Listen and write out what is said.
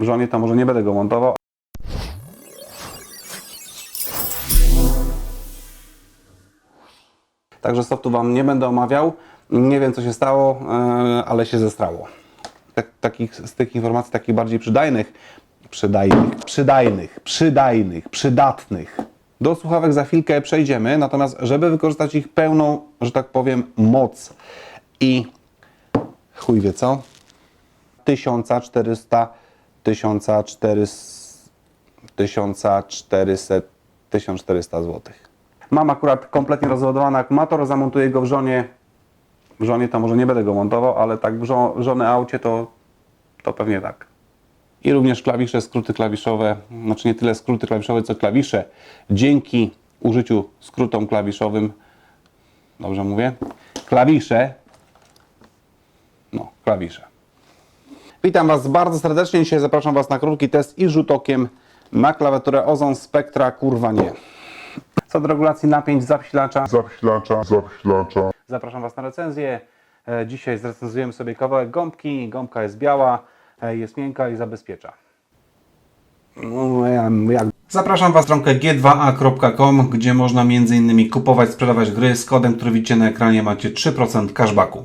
Żonie to może nie będę go montował. Także softu Wam nie będę omawiał. Nie wiem, co się stało, e, ale się zestrało. Tak, takich, z tych informacji takich bardziej przydajnych, przydajnych, przydajnych, przydajnych, przydatnych. Do słuchawek za chwilkę przejdziemy, natomiast żeby wykorzystać ich pełną, że tak powiem, moc i chuj wie co, 1400, 1400, 1400, 1400 zł. Mam akurat kompletnie rozładowany akumulator, zamontuję go w żonie. W żonie to może nie będę go montował, ale tak w żo- aucie to, to pewnie tak. I również klawisze, skróty klawiszowe, znaczy nie tyle skróty klawiszowe, co klawisze. Dzięki użyciu skrótom klawiszowym, dobrze mówię, klawisze, no, klawisze. Witam Was bardzo serdecznie. Dzisiaj zapraszam Was na krótki test i rzut okiem na klawiaturę Ozon Spectra kurwa nie. Co do regulacji napięć zasilacza, zasilacza, zasilacza, zapraszam Was na recenzję. E, Dzisiaj zrecenzujemy sobie kawałek gąbki. Gąbka jest biała, e, jest miękka i zabezpiecza. No, Zapraszam Was na stronkę g2a.com, gdzie można m.in. kupować, sprzedawać gry z kodem, który widzicie na ekranie. Macie 3% cashbacku.